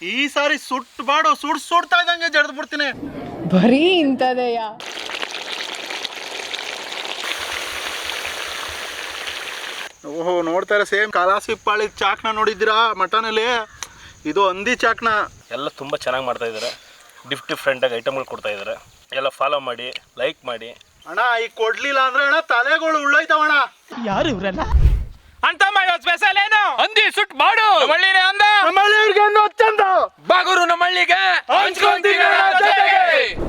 ಈ ಸಾರಿ ಸುಟ್ಟು ಬಾಡು ಸುಡ್ ಸುಡ್ತಾ ಇದ್ದಂಗೆ ಜಡ್ದು ಬಿಡ್ತೀನಿ. ಬರೀ ಇಂಥದೆಯಾ? ಓಹೋ ನೋಡ್ತಾರೆ ಸೇಮ್ ಕಾಲಾಸಿಪ್ಪಾಳಿ ಪಾಳಿ ಚಾಕ್ನ ನೋಡಿದ್ದೀರಾ ಮಟನಲ್ಲಿ? ಇದು ಹಂದಿ ಚಾಕ್ನ. ಎಲ್ಲ ತುಂಬ ಚೆನ್ನಾಗಿ ಮಾಡ್ತಾ ಇದ್ದಾರೆ. ಡಿಫ್ ಡಿಫ್ರೆಂಟಾಗಿ ಐಟಮ್ಗಳು ಕೊಡ್ತಾ ಇದ್ದಾರೆ. ಎಲ್ಲ ಫಾಲೋ ಮಾಡಿ ಲೈಕ್ ಮಾಡಿ. ಅಣ್ಣ ಈಗ ಕೊಡ್ಲಿಲ್ಲ ಅಂದ್ರೆ ಅಣ್ಣ ತಲೆಗಳು ಉಳ್ಳೋಯ್ತಾವಣ್ಣ ಯಾರು ಮಾಡೋ ಸ್ಪೆಷಲ್ ಏನು ಹಂದಿ ಸುಟ್ ಮಾಡು. ನಮ್ಮಳ್ಳಿನೇ ಅಂದ? ನಮ್ಮಳ್ಳಿಯವ್ರಿಗೆ ಅನ್ನೋ ಚಂದ ಬಾಗುರು ನಮ್ಮಳ್ಳಿಗೆ ಹಂಚ್ಕೊಂತೀವಿ ಜೊತೆಗೆ.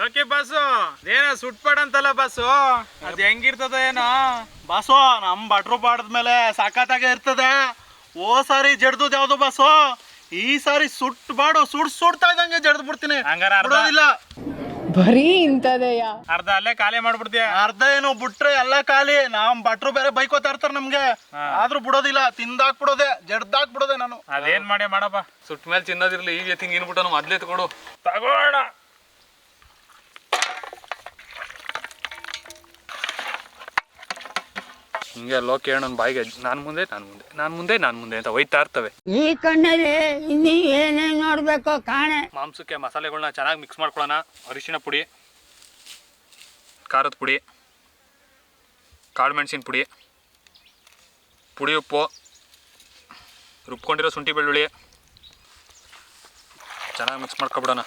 ಲೋಕಿ ಬಸ್ಸು. ಏನ ಸುಟ್ಪಾಡಂತಲ್ಲ ಬಸ್ಸು. ಅದ್ ಹೆಂಗಿರ್ತದ ಏನೋ? ಬಸ್ಸು ನಮ್ ಭಟ್ರು ಬಾಡದ್ಮೇಲೆ ಸಾಕಾತಾಗೆ ಇರ್ತದೆ. ಓ ಸಾರಿ ಜಡ್ದು ಯಾವ್ದು ಬಸ್ಸು? ಈ ಸಾರಿ ಸುಟ್ ಬಾಡು ಸುಡ್ ಸುಡ್ತಾ ಇದ್ದಂಗೆ ಜಡ್ದು ಬಿಡ್ತೀನಿ. ಹಂಗಾರ ಬರೀ ಇಂಥದಯ್ಯ ಅರ್ಧ ಅಲ್ಲೇ ಖಾಲಿ ಮಾಡ್ಬಿಡ್ತೀಯ? ಅರ್ಧ ಏನು ಬಿಟ್ರೆ ಎಲ್ಲ ಖಾಲಿ. ನಮ್ ಭಟ್ರು ಬೇರೆ ಬೈಕೋತಾ ಇರ್ತಾರೆ ನಮ್ಗೆ. ಆದ್ರೂ ಬಿಡೋದಿಲ್ಲ. ತಿಂದಾಕ್ ಬಿಡೋದೆ ಜಡ್ದಾಕ್ ಬಿಡೋದೆ ನಾನು. ಅದೇನ್ ಮಾಡಿ ಮಾಡಪ್ಪ? ಸುಟ್ಟ ಮೇಲೆ ತಿನ್ನೋದಿರ್ಲಿ. ಈಗ ತಿಂಗಿನ್ಬಿಟ್ಟು ಮೊದ್ಲೇ ತಗೊಡು. ತಗೋಣ ಹಿಂಗೆ ಅಲ್ಲೋ ನನ್ನ ಬಾಯಿಗೆ ನಾನು ಮುಂದೆ ನಾನು ಮುಂದೆ ನಾನು ಮುಂದೆ ನಾನು ಮುಂದೆ ಅಂತ ಒಯ್ತಾ ಇರ್ತವೆ. ಈ ಕಣ್ಣಲ್ಲಿ ಇನ್ನೀ ಏನೇನ್ ನೋಡ್ಬೇಕೋ ಕಾಣೆ. ಮಾಂಸಕ್ಕೆ ಮಸಾಲೆಗಳನ್ನ ಚೆನ್ನಾಗಿ ಮಿಕ್ಸ್ ಮಾಡ್ಕೊಳ್ಳೋಣ. ಅರಿಶಿನ ಪುಡಿ ಖಾರದ ಪುಡಿ ಕಾಳು ಮೆಣಸಿನ ಪುಡಿ ಪುಡಿ ಉಪ್ಪು ರುಬ್ಕೊಂಡಿರೋ ಶುಂಠಿ ಬೆಳ್ಳುಳ್ಳಿ. ಚೆನ್ನಾಗಿ ಮಿಕ್ಸ್ ಮಾಡ್ಕೊಬಿಡೋಣ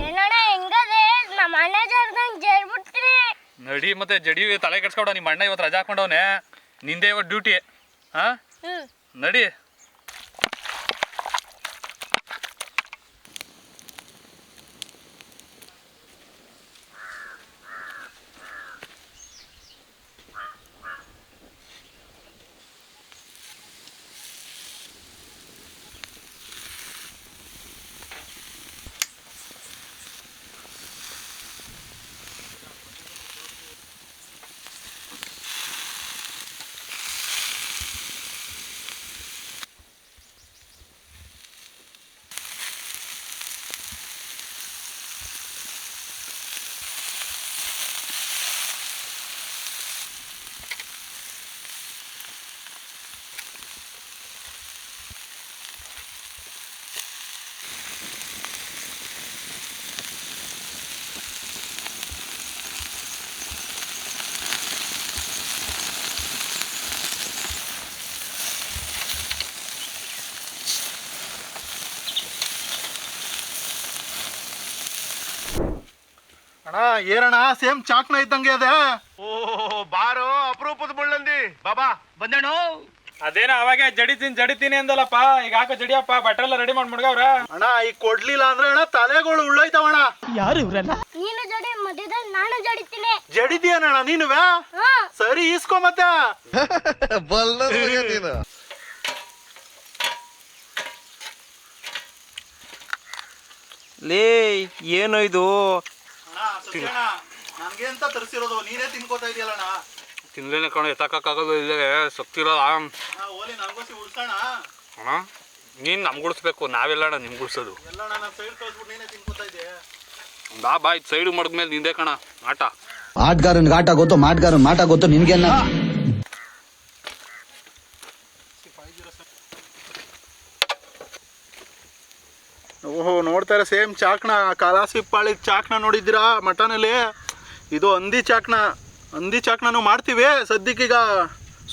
ಏನಣ್ಣ ಹೆಂಗದೆ ನಮ್ಮ ಅಣ್ಣ ಜರ್ದಂಗ್ ಜೇರ್ಬಿಡ್ತೀನಿ ನಡಿ ಮತ್ತೆ ಜಡಿ ತಲೆ ಕೆಡ್ಸ್ಕೊಡ ನಿಮ್ಮ ಅಣ್ಣ ಇವತ್ತು ರಜಾ ಹಾಕೊಂಡವನೆ. ನಿಂದೇ ಇವತ್ತು ಡ್ಯೂಟಿ ಹಾಂ ನಡಿ. ಅಣ್ಣ ಏನಣ್ಣ ಸೇಮ್ ಚಾಕ್ನ ಇದ್ದಂಗೆ ಅದೇ. ಓ ಬಾರೋ ಅಪರೂಪದ ಮುಳ್ಳಂದಿ. ಬಾಬಾ ಬಂದೇಣು ಅದೇನ ಅವಾಗ ಜಡಿತೀನಿ ಜಡಿತೀನಿ ಅಂದಲ್ಲಪ್ಪ. ಈಗ ಹಾಕೋ ಜಡಿಯಪ್ಪ ಬಟ್ರೆಲ್ಲ ರೆಡಿ ಮಾಡಿ ಮುಡ್ಗವ್ರ. ಅಣ್ಣ ಈಗ ಕೊಡ್ಲಿಲ್ಲ ಅಂದ್ರೆ ಅಣ್ಣ ತಲೆಗಳು ಉಳ್ಳೈತಾವಣ್ಣ ಯಾರು ಇವ್ರಲ್ಲ? ನೀನು ಜಡಿ ಮಧ್ಯದಲ್ಲಿ ನಾನು ಜಡಿತೀನಿ. ಜಡಿದ್ಯಾನಣ್ಣ ನೀನುವೆ? ಹಾ. ಸರಿ ಈಸ್ಕೊ ಮತ್ತೆ. ಲೇ ಏನೋ ಇದು? ನನ್ಗೆ ಅಂತ ತರಿಸಿರೋದು? ನೀನೇ ತಿನ್ಕೋತಾ ಇದೆಯಲ್ಲಣ್ಣ ತಿನ್ಲೇನೆ ಕಣ ಎತ್ತಕ್ಕಾಗೋದು ಇಲ್ಲೇ ಓಲಿ ಉಳ್ಸೋಣ ಅಣ್ಣ ನೀನು ನಮ್ಗೆ ಉಳಿಸ್ಬೇಕು ನಾವೆಲ್ಲ ಅಣ್ಣ ನಿಮ್ಗೆ ಉಳಿಸೋದು. ಎಲ್ಲ ನಾನು ಸೈಡ್ ಕಳ್ಸ್ಬಿಟ್ಟು ನೀನೇ ತಿನ್ಕೋತಾ ಇದ್ದೆ. ಬಾ ಸೈಡ್ ಮಡಗ್ಮೇಲೆ ನಿಂದೆ ಕಣ ಆಟ. ಆಟಗಾರನ್ಗೆ ಆಟ ಗೊತ್ತು ಮಾಟಗಾರನ್ ಮಾಟ ಗೊತ್ತು ನಿನ್ಗೆನ್ನ ಓಹೋ ನೋಡ್ತಾರೆ ಸೇಮ್ ಚಾಕ್ನ ಕಾಲಾಸಿಪ್ಪಾಳಿ ಪಾಳಿ ಚಾಕ್ನ ನೋಡಿದ್ದೀರಾ ಮಟನಲ್ಲಿ? ಇದು ಹಂದಿ ಚಾಕ್ನ ಹಂದಿ ಚಾಕ್ನೂ ಮಾಡ್ತೀವಿ. ಸದ್ಯಕ್ಕೀಗ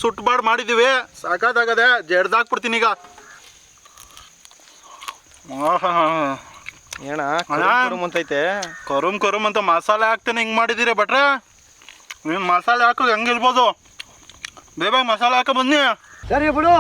ಸುಟ್ಬಾಡ್ ಮಾಡಿದ್ದೀವಿ ಸಾಕಾದಾಗದೆ ಜಡ್ದಾಕ್ಬಿಡ್ತೀನಿ ಈಗ. ಆಹಾ. ಏನ ಅಣ್ಣ. ಮುಂತೈತೆ ಕರುಮ್ ಕರುಮ್ ಅಂತ ಮಸಾಲೆ ಹಾಕ್ತೇನೆ ಹಿಂಗೆ ಮಾಡಿದ್ದೀರಿ ಬಟ್ರೆ ನೀವು ಮಸಾಲೆ ಹಾಕೋ ಹೆಂಗಿರ್ಬೋದು? ಬೇಬಾಗ ಮಸಾಲೆ ಹಾಕೋ ಬನ್ನಿ. ಸರಿ ಬಿಡು.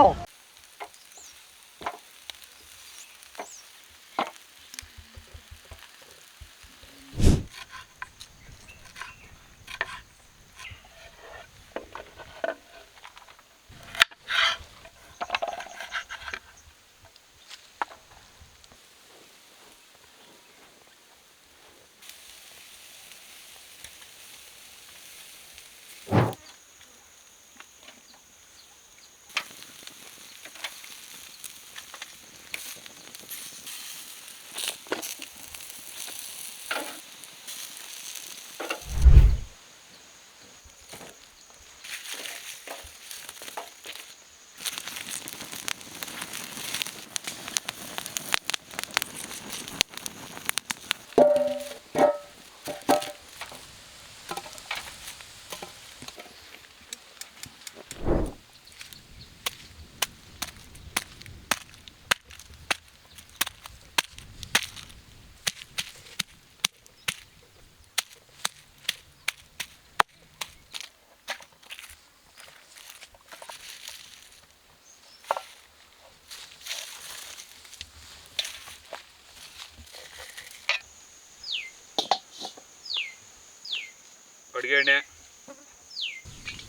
ಅಡುಗೆ ಎಣ್ಣೆ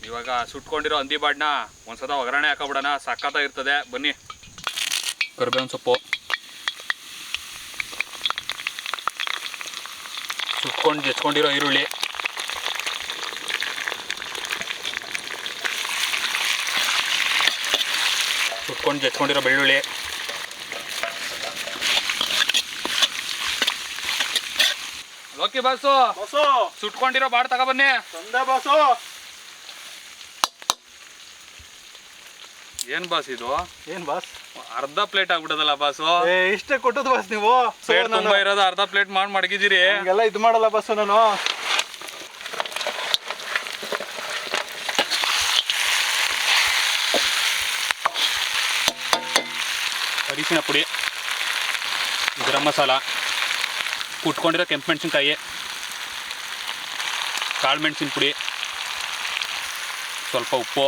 ಇವಾಗ ಸುಟ್ಕೊಂಡಿರೋ ಹಂದಿ ಬಾಡ್ನ ಒಂದ್ಸಲ ಒಗ್ಗರಣೆ ಹಾಕೋಬಿಡೋಣ. ಸಖತ್ತಾಗಿರ್ತದೆ ಬನ್ನಿ. ಕರಿಬೇವಿನ ಸೊಪ್ಪು. ಸುಟ್ಕೊಂಡು ಹೆಚ್ಕೊಂಡಿರೋ ಈರುಳ್ಳಿ. ಸುಟ್ಕೊಂಡು ಹೆಚ್ಕೊಂಡಿರೋ ಬೆಳ್ಳುಳ್ಳಿ. Boss bus. ಸುಟ್ಕೊಂಡಿರೋ ಬಾಡ್ ತಗೊಬನ್ನಿ ತಂದೆ ಬಸ್ಸು. ಏನ್ ಬಾಸ್ ಇದು? ಏನ್ ಬಾಸ್? ಅರ್ಧ ಪ್ಲೇಟ್ ಆಗ್ಬಿಡದಲ್ಲ ಬಾಸು ಏ ಇಷ್ಟೇ ಕೊಟ್ಟದ್ ಬಾಸ್ ನೀವು. ಪ್ಲೇಟ್ ನಾನು ತುಂಬಾ ಇರೋದು ಅರ್ಧ ಪ್ಲೇಟ್ ಮಾಡಿ ಮಡಗಿದ್ದೀರಿ. ಎಲ್ಲ ಇದು ಮಾಡಲ್ಲ ಬಸ್ಸು ನಾನು. ಅರಿಶಿನ ಪುಡಿ ಗರಂ ಮಸಾಲ. ಕುಟ್ಕೊಂಡಿರೋ ಕೆಂಪು ಮೆಣಸಿನ್ಕಾಯಿ ಕಾಳು ಮೆಣಸಿನ ಪುಡಿ ಸ್ವಲ್ಪ ಉಪ್ಪು.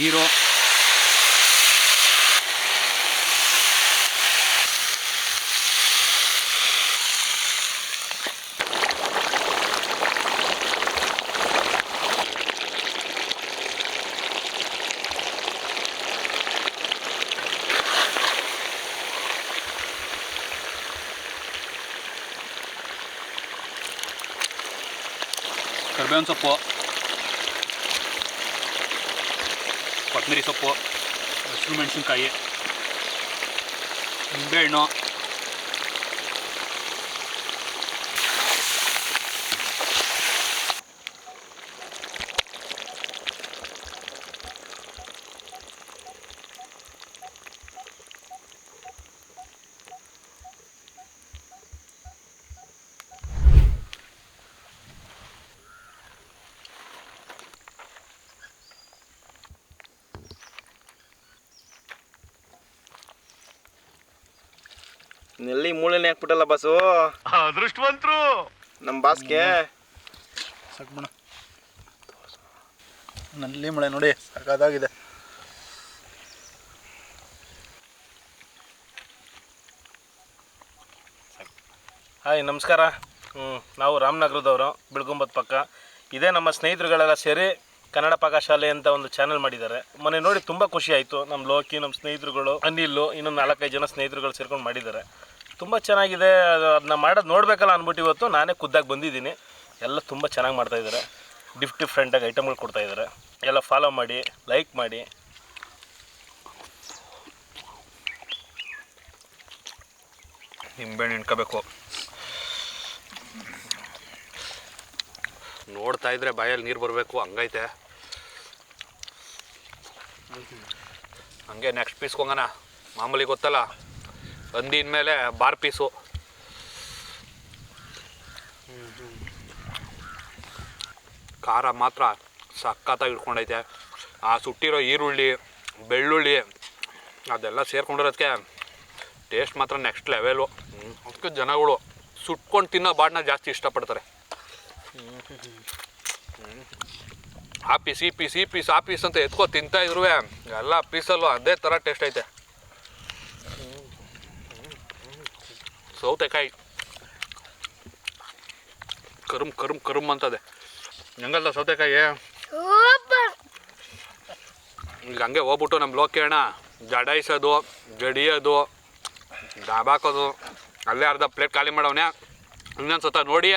ನೀರು. ಕರಿಬೇವಿನ ಸೊಪ್ಪು ಕೊತ್ತಂಬರಿ ಸೊಪ್ಪು ಹಸಿರು ಮೆಣಸಿನ್ಕಾಯಿ ನಿಂಬೆಹಣ್ಣು ನೆಲ್ಲಿ ಮೂಳೆನೆ ಹಾಕ್ಬಿಟ್ಟಲ್ಲ ಬಾಸು ಅದೃಷ್ಟವಂತರು ನಮ್ಮ ಬಾಸ್ಗೆ ಸಾಕ್ಬಿಡ ನಲ್ಲಿ ಮಳೆ ನೋಡಿ ಸಾಕಾದಾಗಿದೆ. ಹಾಯ್ ನಮಸ್ಕಾರ. ಹ್ಞೂ ನಾವು ರಾಮನಗರದವರು ಬಿಳ್ಗುಂಬದ ಪಕ್ಕ. ಇದೇ ನಮ್ಮ ಸ್ನೇಹಿತರುಗಳೆಲ್ಲ ಸೇರಿ ಕನ್ನಡ ಪಾಕಶಾಲೆ ಅಂತ ಒಂದು ಚಾನೆಲ್ ಮಾಡಿದ್ದಾರೆ. ಮೊನ್ನೆ ನೋಡಿ ತುಂಬ ಖುಷಿ ಆಯಿತು. ನಮ್ಮ ಲೋಕಿ ನಮ್ಮ ಸ್ನೇಹಿತರುಗಳು ಅನಿಲ್ಲು ಇನ್ನೊಂದು ನಾಲ್ಕೈದು ಜನ ಸ್ನೇಹಿತರುಗಳು ಸೇರ್ಕೊಂಡು ಮಾಡಿದ್ದಾರೆ. ತುಂಬ ಚೆನ್ನಾಗಿದೆ. ಅದನ್ನ ಮಾಡೋದು ನೋಡಬೇಕಲ್ಲ ಅಂದ್ಬಿಟ್ಟು ಇವತ್ತು ನಾನೇ ಖುದ್ದಾಗಿ ಬಂದಿದ್ದೀನಿ. ಎಲ್ಲ ತುಂಬ ಚೆನ್ನಾಗಿ ಮಾಡ್ತಾಯಿದ್ದಾರೆ ಡಿಫ್ಟ್ ಡಿಫ್ರೆಂಟಾಗಿ ಐಟಮ್ಗಳು ಕೊಡ್ತಾಯಿದ್ದಾರೆ ಎಲ್ಲ ಫಾಲೋ ಮಾಡಿ ಲೈಕ್ ಮಾಡಿ. ನಿಂಬೆಹಣ್ಣು ಇಟ್ಕೋಬೇಕು. ನೋಡ್ತಾ ಇದ್ರೆ ಬಾಯಲ್ಲಿ ನೀರು ಬರಬೇಕು, ಹಂಗೈತೆ. ಹಂಗೆ ನೆಕ್ಸ್ಟ್ ಪೀಸ್ ಹೋಗೋಣ ಮಾಮೂಲಿ ಗೊತ್ತಲ್ಲ? ಹಂದಿನ ಮೇಲೆ ಬಾರ್ ಪೀಸು. ಖಾರ ಮಾತ್ರ ಸಖತ್ತಾಗಿ ಇಟ್ಕೊಂಡೈತೆ ಆ ಸುಟ್ಟಿರೋ ಈರುಳ್ಳಿ, ಬೆಳ್ಳುಳ್ಳಿ, ಅದೆಲ್ಲ ಸೇರ್ಕೊಂಡಿರೋದಕ್ಕೆ ಟೇಸ್ಟ್ ಮಾತ್ರ ನೆಕ್ಸ್ಟ್ ಲೆವೆಲು ಅದಕ್ಕೆ ಜನಗಳು ಸುಟ್ಕೊಂಡು ತಿನ್ನೋ ಬಾಡನ್ನ ಜಾಸ್ತಿ ಇಷ್ಟಪಡ್ತಾರೆ. ಆ ಪೀಸ್, ಈ ಪೀಸ್ ಈ ಪೀಸ್, ಆ ಪೀಸ್ ಅಂತ ಎತ್ಕೊ ತಿಂತಾ ಇದ್ರು ಎಲ್ಲ ಪೀಸಲ್ಲೂ ಅದೇ ಥರ ಟೇಸ್ಟ್ ಐತೆ. ಸೌತೆಕಾಯಿ ಕರುಮ್ ಕರುಮ್ ಕರುಮ್ ಅಂತದೆ. ಹೆಂಗಲ್ಲ ಸೌತೆಕಾಯಿ ಈಗ ಹಂಗೆ ಹೋಗ್ಬಿಟ್ಟು ನಮ್ಮ ಲೋಕೇಣ ಅಣ್ಣ ಜಡಾಯಿಸೋದು ಜಡಿಯೋದು ಡಾಬಾಕೋದು ಅಲ್ಲೇ ಅರ್ಧ ಪ್ಲೇಟ್ ಖಾಲಿ ಮಾಡವನೆ. ಇನ್ನೊಂದು ಸತ ನೋಡಿ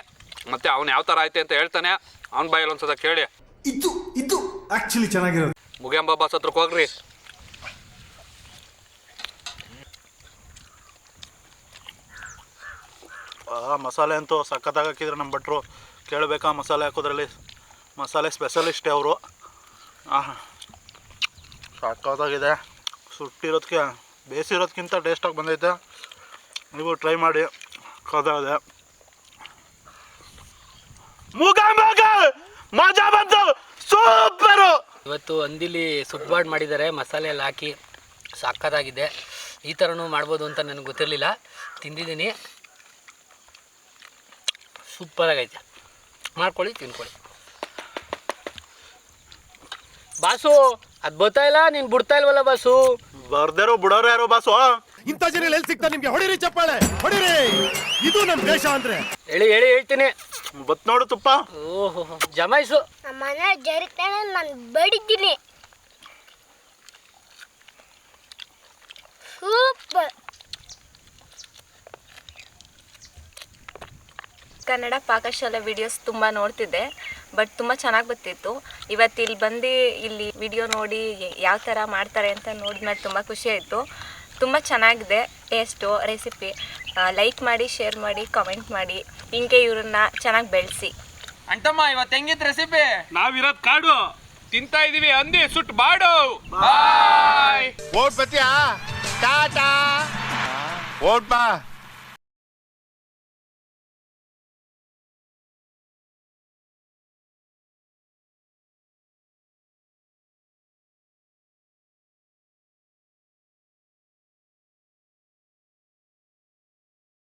ಮತ್ತೆ ಅವ್ನು ಯಾವ ಥರ ಐತೆ ಅಂತ ಹೇಳ್ತಾನೆ. ಅವ್ನ ಬಾಯಲ್ಲಿ ಒಂದು ಸತ ಕೇಳಿ. ಇದು ಇದು ಆಕ್ಚುಲಿ ಚೆನ್ನಾಗಿರೋದು. ಮುಗೇಂಬಾಬಾಸ್ ಬಾಸ್ ಹತ್ರಕ್ಕೆ ಹೋಗ್ರಿ. ಆ ಮಸಾಲೆ ಅಂತೂ ಸಖತ್ತಾಗಿ ಹಾಕಿದ್ರು ನಮ್ಮ ಭಟ್ರು. ಕೇಳಬೇಕಾ ಮಸಾಲೆ ಹಾಕೋದ್ರಲ್ಲಿ? ಮಸಾಲೆ ಸ್ಪೆಷಲಿಸ್ಟೇ ಅವರು. ಸಖತ್ತಾಗಿದೆ. ಸುಟ್ಟಿರೋದಕ್ಕೆ ಬೇಸಿರೋದಕ್ಕಿಂತ ಟೇಸ್ಟಾಗಿ ಬಂದೈತೆ. ನೀವು ಟ್ರೈ ಮಾಡಿ. ಕದಾಗಿದೆ ಮಜಾ ಬಂತು! ಸೂಪರು! ಇವತ್ತು ಅಂದಿಲಿ ಸುಟ್ಬಾಡ್ ಮಾಡಿದ್ದಾರೆ. ಮಸಾಲೆ ಎಲ್ಲ ಹಾಕಿ ಸಕ್ಕತ್ತಾಗಿದೆ ಈ ಥರನೂ ಮಾಡ್ಬೋದು ಅಂತ ನನಗೆ ಗೊತ್ತಿರಲಿಲ್ಲ. ತಿಂದಿದ್ದೀನಿ. ಸೂಪರಾಗೈತೆ. ಮಾಡ್ಕೊಳ್ಳಿ ತಿನ್ಕೊಳ್ಳಿ. ಬಾಸು ಅದು ಬರ್ತಾ ಇಲ್ಲ ನೀನು ಬಿಡ್ತಾ ಇಲ್ವಲ್ಲ ಬಾಸು? ಬರ್ದೇರೋ ಬಿಡೋರು ಯಾರೋ ಬಾಸು? ಇಂಥ ಜನ ಎಲ್ಲಿ ಸಿಗ್ತಾರೆ ನಿಮ್ಗೆ? ಹೊಡಿರಿ ಚಪ್ಪಾಳೆ ಹೊಡಿರಿ. ಇದು ನಮ್ಮ ದೇಶ ಅಂದ್ರೆ. ಹೇಳಿ ಹೇಳಿ ಹೇಳ್ತೀನಿ. ಬತ್ ನೋಡು ತುಪ್ಪ. ಓಹೋ ಜಮಾಯಿಸು. ನಮ್ಮ ಮನೆ ಜರಿತಾನೆ ನಾನು ಬಡಿದ್ದೀನಿ. ಸೂಪರ್. ಕನ್ನಡ ಪಾಕಶಾಲೆ ವಿಡಿಯೋಸ್ ತುಂಬ ನೋಡ್ತಿದ್ದೆ ಬಟ್ ತುಂಬ ಚೆನ್ನಾಗಿ ಬರ್ತಿತ್ತು. ಇವತ್ತು ಇಲ್ಲಿ ಬಂದು ಇಲ್ಲಿ ವಿಡಿಯೋ ನೋಡಿ ಯಾವ ಥರ ಮಾಡ್ತಾರೆ ಅಂತ ನೋಡಿದ್ಮೇಲೆ ತುಂಬ ಖುಷಿ ಆಯಿತು. ತುಂಬ ಚೆನ್ನಾಗಿದೆ ಟೇಸ್ಟು ರೆಸಿಪಿ ಲೈಕ್ ಮಾಡಿ ಶೇರ್ ಮಾಡಿ ಕಾಮೆಂಟ್ ಮಾಡಿ. ಹಿಂಗೆ ಇವ್ರನ್ನ ಚೆನ್ನಾಗಿ ಬೆಳೆಸಿ. ಅಂಟಮ್ಮ ಇವತ್ತು ಹೆಂಗಿತ್ತು ರೆಸಿಪಿ ನಾವಿರೋದು ಕಾಡು. ತಿಂತಾ ಇದೀವಿ ಅಂದಿ ಸುಟ್ಟು ಬಾಡು. ಓಟ್ ಬತ್ತಿಯಾ ಟಾಟಾ. ಓಟ್ ಬಾ.